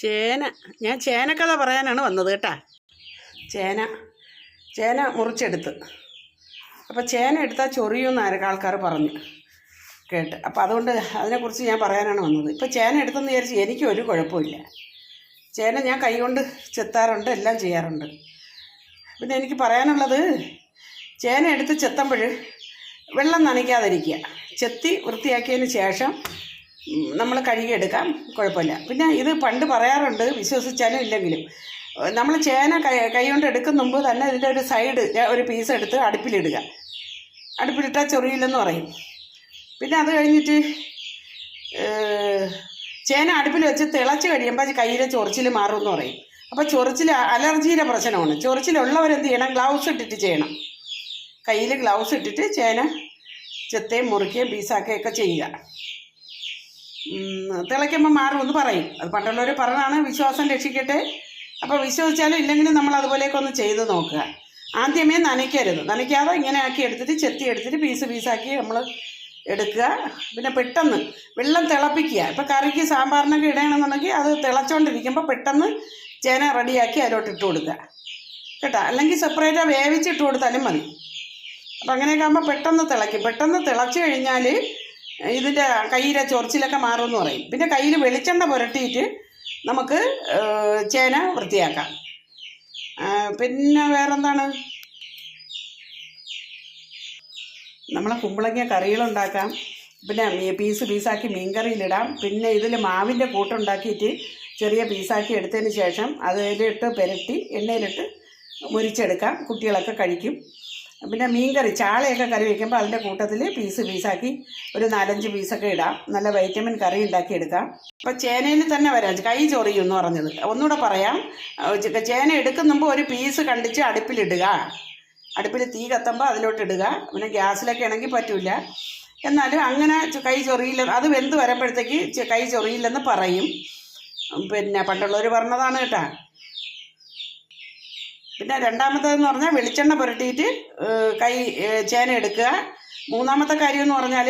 ചേന ഞാൻ ചേനക്കഥ പറയാനാണ് വന്നത് കേട്ടാ. ചേന ചേന മുറിച്ചെടുത്ത്. അപ്പോൾ ചേന എടുത്താൽ ചൊറിയുമെന്ന് ആൾക്കാർ പറഞ്ഞു. കേട്ട്. അപ്പോൾ അതുകൊണ്ട് അതിനെക്കുറിച്ച് ഞാൻ പറയാനാണ് വന്നത്. ഇപ്പോൾ ചേന എടുത്തെന്ന് വിചാരിച്ച് എനിക്ക് ഒരു കുഴപ്പമില്ല ചേന ഞാൻ കൈകൊണ്ട് ചെത്താറുണ്ട് എല്ലാം ചെയ്യാറുണ്ട്. പിന്നെ എനിക്ക് പറയാനുള്ളത് ചേന എടുത്ത് ചെത്തുമ്പോൾ വെള്ളം നനയ്ക്കാതിരിക്കുക. ചെത്തി വൃത്തിയാക്കിയതിന് ശേഷം നമ്മൾ കഴുകിയെടുക്കാം കുഴപ്പമില്ല. പിന്നെ ഇത് പണ്ട് പറയാറുണ്ട് വിശ്വസിച്ചാലും ഇല്ലെങ്കിലും. നമ്മൾ ചേന കൈ കൈ കൊണ്ട് എടുക്കുന്ന മുമ്പ് തന്നെ ഇതിന്റെ ഒരു സൈഡ് ഒരു പീസ് എടുത്ത് അടുപ്പിലിടുക. അടുപ്പിലിട്ടാൽ ചൊറിയില്ലെന്ന് പറയും. പിന്നെ അത് കഴിഞ്ഞിട്ട് ചേന അടുപ്പിൽ വെച്ച് തിളച്ച് കഴിയുമ്പോൾ കയ്യിലെ ചൊറിച്ചിൽ മാറുമെന്ന് പറയും. അപ്പോൾ ചൊറിച്ചിൽ അലർജിയുടെ പ്രശ്നമാണ്. ചൊറിച്ചിലുള്ളവരെന്ത് ചെയ്യണം? ഗ്ലൗസ് ഇട്ടിട്ട് ചെയ്യണം. കയ്യിൽ ഗ്ലൗസ് ഇട്ടിട്ട് ചേന ചെത്തയും മുറിക്കുകയും പീസാക്കുകയൊക്കെ ചെയ്യുക. തിളയ്ക്കുമ്പോൾ മാറുമെന്ന് പറയും. അത് പണ്ടുള്ളവർ പറഞ്ഞാണ് വിശ്വാസം രക്ഷിക്കട്ടെ. അപ്പോൾ വിശ്വസിച്ചാലും ഇല്ലെങ്കിലും നമ്മൾ അതുപോലെയൊക്കെ ഒന്ന് ചെയ്ത് നോക്കുക. ആദ്യമേ നനയ്ക്കരുത്. നനയ്ക്കാതെ ഇങ്ങനെ ആക്കി എടുത്തിട്ട് ചെത്തി എടുത്തിട്ട് പീസ് പീസാക്കി നമ്മൾ എടുക്കുക. പിന്നെ പെട്ടെന്ന് വെള്ളം തിളപ്പിക്കുക. ഇപ്പോൾ കറിക്ക് സാമ്പാറിനൊക്കെ ഇടണമെന്നുണ്ടെങ്കിൽ അത് തിളച്ചുകൊണ്ടിരിക്കുമ്പോൾ പെട്ടെന്ന് ചേന റെഡിയാക്കി അതിലോട്ട് ഇട്ട് കൊടുക്കുക. കേട്ടോ? അല്ലെങ്കിൽ സെപ്പറേറ്റ് വേവിച്ചിട്ട് കൊടുത്താലും മതി. അപ്പോൾ അങ്ങനെയൊക്കെ ആകുമ്പോൾ പെട്ടെന്ന് തിളയ്ക്കും. പെട്ടെന്ന് തിളച്ച് കഴിഞ്ഞാൽ ഇതിന്റെ കയ്യിലെ ചൊറിച്ചിലൊക്കെ മാറുമെന്ന് പറയും. പിന്നെ കയ്യിൽ വെളിച്ചെണ്ണ പുരട്ടിയിട്ട് നമുക്ക് ചേന വൃത്തിയാക്കാം. പിന്നെ വേറെന്താണ്? നമ്മളെ കുമ്പളങ്ങ കറികളുണ്ടാക്കാം. പിന്നെ പീസ് പീസാക്കി മീൻകറിയിലിടാം. പിന്നെ ഇതിൽ മാവിന്റെ കൂട്ടുണ്ടാക്കിയിട്ട് ചെറിയ പീസാക്കി എടുത്തതിന് ശേഷം അതിലിട്ട് പുരട്ടി എണ്ണയിലിട്ട് മുരിച്ചെടുക്കാം. കുട്ടികളൊക്കെ കഴിക്കും. പിന്നെ മീൻകറി ചാളയൊക്കെ കറി വയ്ക്കുമ്പോൾ അതിന്റെ കൂട്ടത്തിൽ പീസ് പീസാക്കി ഒരു നാലഞ്ച് പീസൊക്കെ ഇടാം. നല്ല വൈറ്റമിൻ കറി ഉണ്ടാക്കി എടുക്കാം. അപ്പോൾ ചേനയിൽ തന്നെ വരാം. കൈ ചൊറിയും എന്ന് പറഞ്ഞത്. ഒന്നുകൂടെ പറയാം. ചേന എടുക്കുന്ന മുമ്പ് ഒരു പീസ് കണ്ടിച്ച് അടുപ്പിലിടുക. അടുപ്പിൽ തീ കത്തുമ്പോൾ അതിലോട്ട് ഇടുക പിന്നെ ഗ്യാസിലൊക്കെ ഇണങ്ങി പറ്റില്ല എന്നാലും അങ്ങനെ കൈ ചൊറിയില്ല. അത് വെന്ത് വരുമ്പോഴത്തേക്ക് കൈ ചൊറിയില്ലെന്ന് പറയും. പിന്നെ പണ്ടുള്ളവർ പറഞ്ഞതാണ് കേട്ടാ. പിന്നെ രണ്ടാമത്തേതെന്ന് പറഞ്ഞാൽ വെളിച്ചെണ്ണ പുരട്ടിയിട്ട് കൈ ചേന എടുക്കുക. മൂന്നാമത്തെ കാര്യം എന്ന് പറഞ്ഞാൽ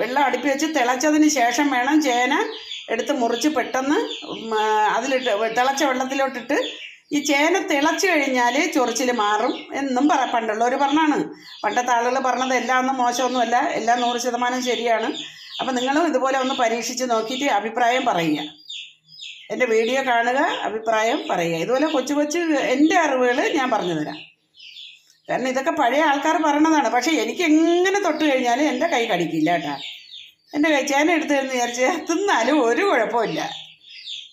വെള്ളം അടുപ്പി വെച്ച് തിളച്ചതിന് ശേഷം വേണം ചേന എടുത്ത് മുറിച്ച് പെട്ടെന്ന് അതിലിട്ട് തിളച്ച വെള്ളത്തിലോട്ടിട്ട് ഈ ചേന തിളച്ചു കഴിഞ്ഞാൽ ചൊറിച്ചിൽ മാറും എന്നും പറ പണ്ടുള്ളവർ പറഞ്ഞാണ്. പണ്ടത്തെ ആളുകൾ പറഞ്ഞത് എല്ലാം ഒന്നും മോശമൊന്നുമല്ല എല്ലാം നൂറ് ശതമാനം ശരിയാണ്. അപ്പം നിങ്ങളും ഇതുപോലെ ഒന്ന് പരീക്ഷിച്ച് നോക്കിയിട്ട് അഭിപ്രായം പറയുക. എന്റെ വീഡിയോ കാണുക അഭിപ്രായം പറയുക. ഇതുപോലെ കൊച്ചു കൊച്ചു എന്റെ അറിവുകൾ ഞാൻ പറഞ്ഞു തരാം കാരണം ഇതൊക്കെ പഴയ ആൾക്കാർ പറയണതാണ്. പക്ഷേ എനിക്ക് എങ്ങനെ തൊട്ട് കഴിഞ്ഞാലും എന്റെ കൈ കടിക്കില്ല കേട്ടാ. എന്റെ കൈ ചേന എടുത്ത് തരുന്ന വിചാരിച്ച് തിന്നാലും ഒരു കുഴപ്പമില്ല.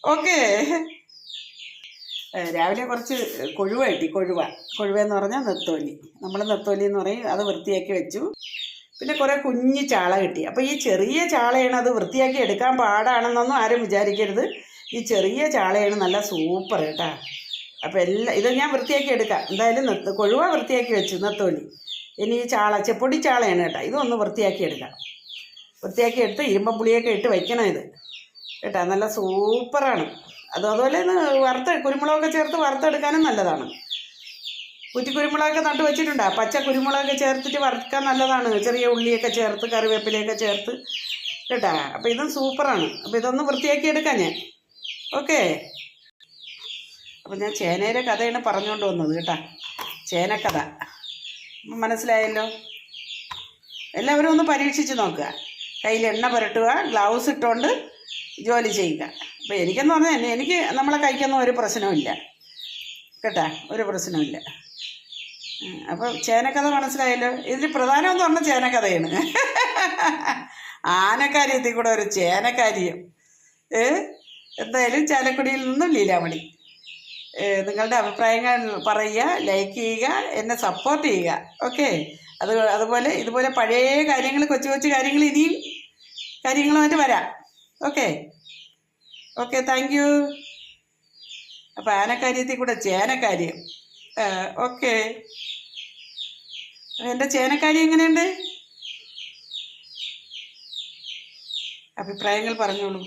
ഓക്കേ. രാവിലെ കുറച്ച് കൊഴുവ കിട്ടി കൊഴുവ. കൊഴുവ എന്ന് പറഞ്ഞാൽ നെത്തോലി. നമ്മൾ നെത്തോലി എന്ന് പറയും അത് വൃത്തിയാക്കി വെച്ചു. പിന്നെ കുറേ കുഞ്ഞു ചാള കിട്ടി. അപ്പോൾ ഈ ചെറിയ ചാളയാണ് അത് വൃത്തിയാക്കി എടുക്കാൻ പാടാണെന്നൊന്നും ആരും വിചാരിക്കരുത്. ഈ ചെറിയ ചാളയാണ് നല്ല സൂപ്പർ കേട്ടാ. അപ്പോൾ എല്ലാം ഇത് ഞാൻ വൃത്തിയാക്കി എടുക്കാം. എന്തായാലും നിർത്ത് കൊഴുവ വൃത്തിയാക്കി വെച്ചു നെത്തോലി. ഇനി ഈ ചാള ചെപ്പൊടി ചാളയാണ് കേട്ടോ. ഇതൊന്ന് വൃത്തിയാക്കി എടുക്കാം. വൃത്തിയാക്കി എടുത്ത് ഇരുമ്പപ്പുളിയൊക്കെ ഇട്ട് വയ്ക്കണം ഇത്. കേട്ടോ നല്ല സൂപ്പറാണ്. അത് അതുപോലെ വറുത്ത് കുരുമുളകൊക്കെ ചേർത്ത് വറുത്തെടുക്കാനും നല്ലതാണ്. കുറ്റി കുരുമുളകൊക്കെ നട്ട് വെച്ചിട്ടുണ്ടോ. പച്ച കുരുമുളകൊക്കെ ചേർത്തിട്ട് വറുക്കാൻ നല്ലതാണ്. ചെറിയ ഉള്ളിയൊക്കെ ചേർത്ത് കറിവേപ്പിലയൊക്കെ ചേർത്ത്. കേട്ടോ അപ്പോൾ ഇതും സൂപ്പറാണ്. അപ്പോൾ ഇതൊന്ന് വൃത്തിയാക്കി എടുക്കാം ഞാൻ. ഓക്കേ. അപ്പം ഞാൻ ചേനയുടെ കഥയാണ് പറഞ്ഞുകൊണ്ട് വന്നത് കേട്ടാ. ചേനക്കഥ. മനസ്സിലായല്ലോ? എല്ലാവരും ഒന്ന് പരീക്ഷിച്ച് നോക്കുക. കയ്യിൽ എണ്ണ പുരട്ടുക ഗ്ലൗസ് ഇട്ടുകൊണ്ട് ജോലി ചെയ്യുക. അപ്പോൾ എനിക്കെന്ന് പറഞ്ഞാൽ എനിക്ക് നമ്മളെ കൈക്കൊന്നും ഒരു പ്രശ്നമില്ല കേട്ടാ? ഒരു പ്രശ്നമില്ല അപ്പോൾ ചേനക്കഥ മനസ്സിലായല്ലോ? ഇതിൽ പ്രധാനമെന്ന് പറഞ്ഞ ചേനക്കഥയാണ്. ആനക്കാര്യത്തിൽ കൂടെ ഒരു ചേനക്കാര്യം. ഏ? എന്തായാലും ചാലക്കുടിയിൽ നിന്നും ലീലാമണി. നിങ്ങളുടെ അഭിപ്രായങ്ങൾ പറയുക ലൈക്ക് ചെയ്യുക എന്നെ സപ്പോർട്ട് ചെയ്യുക. ഓക്കെ അത് അതുപോലെ ഇതുപോലെ പഴയ കാര്യങ്ങൾ കൊച്ചു കൊച്ചു കാര്യങ്ങൾ ഇനിയും കാര്യങ്ങളുമായിട്ട് വരാം. ഓക്കെ ഓക്കെ താങ്ക് യു അപ്പം ആനക്കാര്യത്തിൽ കൂടെ ചേനക്കാര്യം. ഓക്കെ എന്റെ ചേനക്കാര്യം എങ്ങനെയുണ്ട്? അഭിപ്രായങ്ങൾ പറഞ്ഞോളൂ.